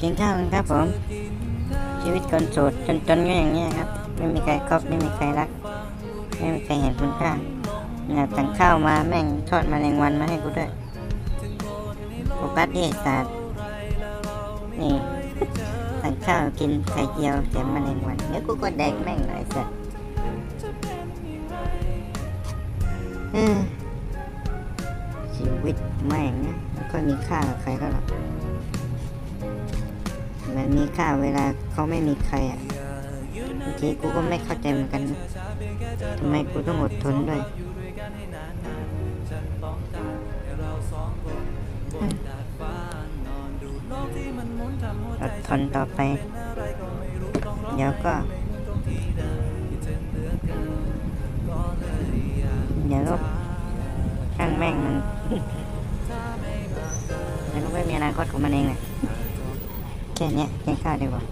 กินข้าวกันครับผม ชีวิตคนโสดจนๆก็อย่างนี้ยครับ ไม่มีใครครอบไม่มีใครรัก ไม่มีใครเห็นคุณค่าเนี่ยสั่งข้าวมาแม่งทอดมาแรงวันมาให้กูด้วยโฟกัสที่ไอ้สัตว์นี่สั่งข้าวกินไข่เจียวแถมมาแรงวันเดี๋ยวกูก็แดกแม่งเลยไอ้สัตว์ชีวิตแม่งนะไม่ค่อยมีค่ากับใครก็หรอก มันมีค่าเวลาเขาไม่มีใครอะบางทีกูก็ไม่เข้าใจเหมือนกันทำไมกูต้องอดทนด้วยอดทนต่อไป เดี๋ยวก็เดี๋ยวก็ช่างแม่งมันแล้วก็ไม่มีอนาคตของมันเองแหลย กินข้าวดีกว่า